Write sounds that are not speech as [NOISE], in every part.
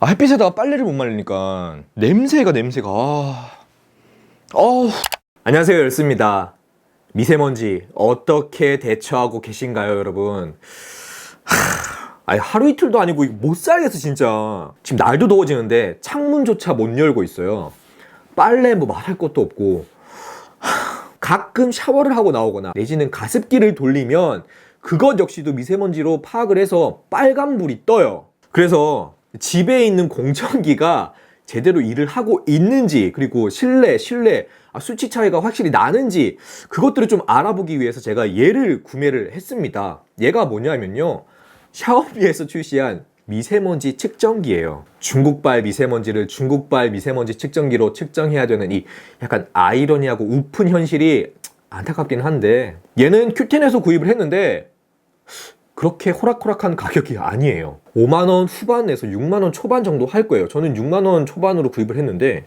아, 햇빛에다가 빨래를 못 말리니까 냄새가 냄새가. 아. 어우. 안녕하세요 열스입니다. 미세먼지 어떻게 대처하고 계신가요 여러분? 하, 하루 이틀도 아니고 못 살겠어 진짜. 지금 날도 더워지는데 창문조차 못 열고 있어요. 빨래 뭐 말할 것도 없고. 하, 가끔 샤워를 하고 나오거나 내지는 가습기를 돌리면 그것 역시도 미세먼지로 파악을 해서 빨간불이 떠요. 그래서 집에 있는 공청기가 제대로 일을 하고 있는지 그리고 실내 실내 아, 수치 차이가 확실히 나는지 그것들을 좀 알아보기 위해서 제가 얘를 구매를 했습니다. 얘가 뭐냐면요. 샤오미에서 출시한 미세먼지 측정기예요. 중국발 미세먼지를 중국발 미세먼지 측정기로 측정해야 되는 이 약간 아이러니하고 우픈 현실이 안타깝긴 한데 얘는 큐텐에서 구입을 했는데 그렇게 호락호락한 가격이 아니에요. 5만원 후반에서 6만원 초반 정도 할 거예요. 저는 6만원 초반으로 구입을 했는데,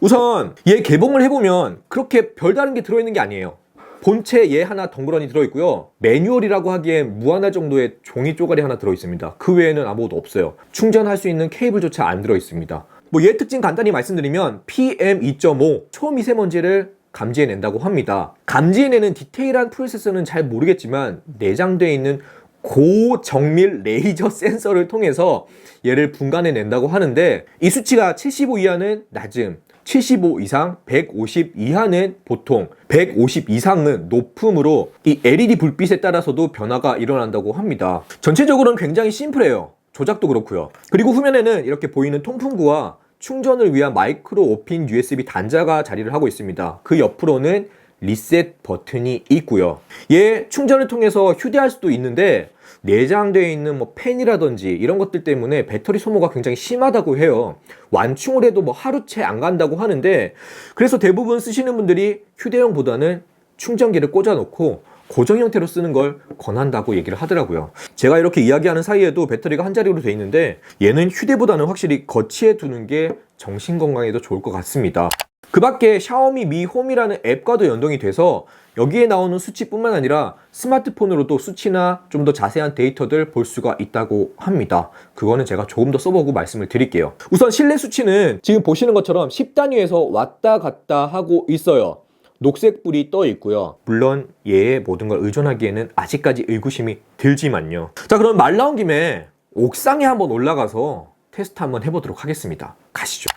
우선 얘 개봉을 해보면 그렇게 별다른 게 들어있는 게 아니에요. 본체 얘 하나 덩그러니 들어있고요. 매뉴얼이라고 하기엔 무한할 정도의 종이 쪼가리 하나 들어있습니다. 그 외에는 아무것도 없어요. 충전할 수 있는 케이블조차 안 들어있습니다. 뭐 얘 특징 간단히 말씀드리면 PM2.5 초미세먼지를 감지해낸다고 합니다. 감지해내는 디테일한 프로세스는 잘 모르겠지만 내장되어 있는 고정밀 레이저 [LAUGHS] 센서를 통해서 얘를 분간해낸다고 하는데 이 수치가 75 이하는 낮음, 75 이상, 150 이하는 보통, 150 이상은 높음으로 이 LED 불빛에 따라서도 변화가 일어난다고 합니다. 전체적으로는 굉장히 심플해요. 조작도 그렇고요. 그리고 후면에는 이렇게 보이는 통풍구와 충전을 위한 마이크로 오핀 USB 단자가 자리를 하고 있습니다. 그 옆으로는 리셋 버튼이 있고요. 얘 충전을 통해서 휴대할 수도 있는데 내장되어 있는 뭐 펜이라든지 이런 것들 때문에 배터리 소모가 굉장히 심하다고 해요. 완충을 해도 뭐 하루 채 안 간다고 하는데 그래서 대부분 쓰시는 분들이 휴대용보다는 충전기를 꽂아놓고 고정 형태로 쓰는 걸 권한다고 얘기를 하더라고요. 제가 이렇게 이야기하는 사이에도 배터리가 한 자리로 돼 있는데 얘는 휴대보다는 확실히 거치해 두는 게 정신 건강에도 좋을 것 같습니다. 그 밖에 샤오미 미 홈이라는 앱과도 연동이 돼서 여기에 나오는 수치뿐만 아니라 스마트폰으로도 수치나 좀 더 자세한 데이터들 볼 수가 있다고 합니다. 그거는 제가 조금 더 써보고 말씀을 드릴게요. 우선 실내 수치는 지금 보시는 것처럼 10단위에서 왔다 갔다 하고 있어요. 녹색 불이 떠 있고요. 물론 얘의 모든 걸 의존하기에는 아직까지 의구심이 들지만요. 자, 그럼 말 나온 김에 옥상에 한번 올라가서 테스트 한번 해보도록 하겠습니다. 가시죠.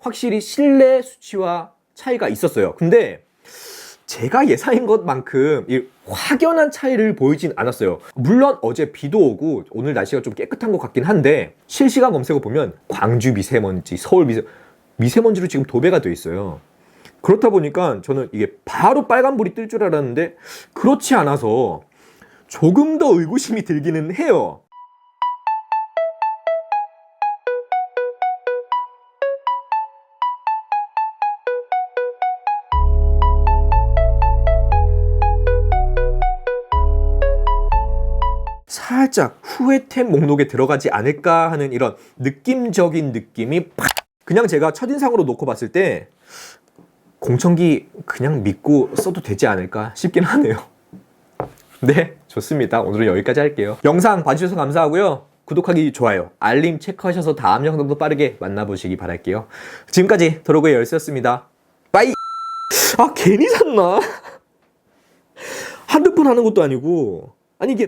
확실히 실내 수치와 차이가 있었어요. 근데 제가 예상인 것만큼 이 확연한 차이를 보이진 않았어요. 물론 어제 비도 오고 오늘 날씨가 좀 깨끗한 것 같긴 한데 실시간 검색어 보면 광주 미세먼지, 서울 미세 미세먼지로 지금 도배가 돼 있어요. 그렇다 보니까 저는 이게 바로 빨간불이 뜰 줄 알았는데 그렇지 않아서 조금 더 의구심이 들기는 해요. 살짝 후회템 목록에 들어가지 않을까 하는 이런 느낌적인 느낌이 팍 그냥 제가 첫인상으로 놓고 봤을 때 공청기 그냥 믿고 써도 되지 않을까 싶긴 하네요. [LAUGHS] 네, 좋습니다. 오늘은 여기까지 할게요. 영상 봐주셔서 감사하고요. 구독하기, 좋아요, 알림 체크하셔서 다음 영상도 빠르게 만나보시기 바랄게요. 지금까지 도로그의 열쇠였습니다. 빠이! 아, 괜히 샀나? [LAUGHS] 번 하는 것도 아니고. 아니, 이게